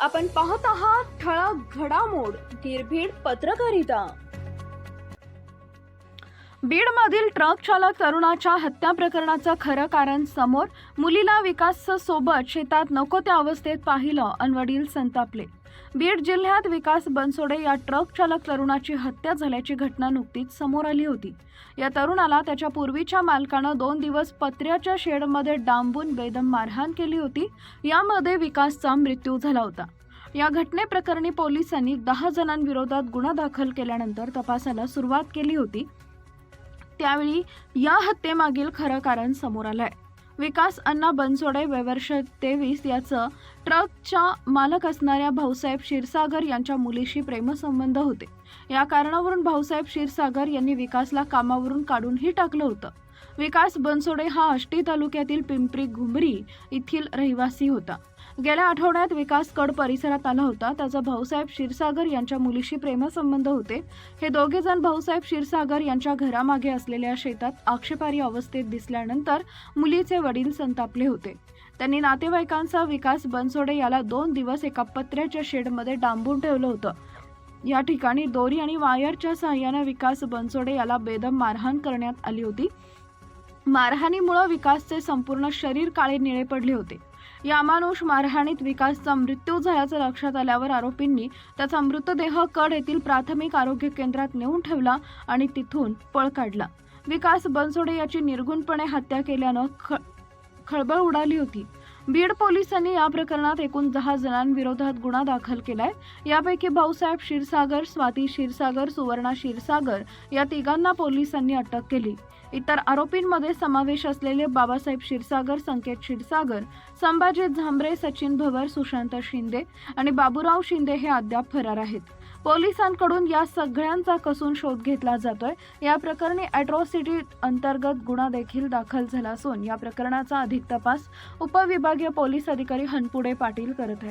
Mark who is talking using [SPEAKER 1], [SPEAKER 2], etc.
[SPEAKER 1] आपण पाहत आहात ठळक घडामोड निर्भीड पत्रकारिता. बीडमधील ट्रक चालक तरुणाच्या हत्या प्रकरणाचं खरं कारण समोर मुलीला विकास सोबत शेतात नको त्या अवस्थेत पाहिलं अनवडील संतापले. बीड जिल्ह्यात विकास बनसोडे या ट्रक चालक तरुणाची हत्या झाल्याची घटना नुकतीच समोर आली होती. या तरुणाला त्याच्या पूर्वीच्या मालकानं दोन दिवस पत्र्याच्या शेडमध्ये डांबून बेदम मारहाण केली होती. यामध्ये विकासचा मृत्यू झाला होता. या घटनेप्रकरणी पोलिसांनी दहा जणांविरोधात गुन्हा दाखल केल्यानंतर तपासाला सुरुवात केली होती. त्यावेळी या हत्येमागील खरं कारण समोर आलं आहे विकास अण्णा बनसोडे वयवर्ष तेवीस याचं ट्रकच्या मालक असणाऱ्या भाऊसाहेब क्षीरसागर यांच्या मुलीशी प्रेमसंबंध होते. या कारणावरून भाऊसाहेब क्षीरसागर यांनी विकासला कामावरून काढूनही टाकलं होतं. विकास बनसोडे हा आष्टी तालुक्यातील पिंपरी घुमरी येथील रहिवासी होता. गेल्या आठवड्यात विकास कड परिसरात आला होता. त्याचा भाऊसाहेब क्षीरसागर यांच्या मुलीशी प्रेमसंबंध होते. हे दोघे जण भाऊसाहेब क्षीरसागर यांच्या घरामागे असलेल्या शेतात आक्षेपारी अवस्थेत दिसल्यानंतर मुलीचे वडील संतापले होते. त्यांनी नातेवाईकांचा विकास बनसोडे याला दोन दिवस एका पत्र्याच्या शेडमध्ये डांबून ठेवलं होतं. या ठिकाणी दोरी आणि वायरच्या सहाय्याने विकास बनसोडे याला बेदम मारहाण करण्यात आली होती. मारहाणीमुळे विकासचे संपूर्ण शरीर काळे निळे पडले होते. यामानुष मारहाणीत विकासचा मृत्यू झाल्याचं लक्षात आल्यावर आरोपींनी त्याचा मृतदेह कड येथील प्राथमिक आरोग्य केंद्रात नेऊन ठेवला आणि तिथून पळ काढला. विकास बनसोडे याची निर्गुणपणे हत्या केल्यानं ख खळबळ उडाली होती. बीड पोलिसांनी या प्रकरणात एकूण दहा जणांविरोधात गुन्हा दाखल केलाय. यापैकी भाऊसाहेब क्षीरसागर स्वाती क्षीरसागर सुवर्णा क्षीरसागर या तिघांना पोलिसांनी अटक केली. इतर आरोपींमध्ये समावेश असलेले बाबासाहेब क्षीरसागर संकेत क्षीरसागर संभाजी झांबरे सचिन भवर सुशांत शिंदे आणि बाबूराव शिंदे हे अद्याप फरार आहेत. पोलिसांकडून या सगळ्यांचा कसून शोध घेतला जातोय. या प्रकरणी अॅट्रॉसिटी अंतर्गत गुन्हा देखील दाखल झाला असून या प्रकरणाचा अधिक तपास उपविभागीय पोलीस अधिकारी हनपुडे पाटील करत आहेत.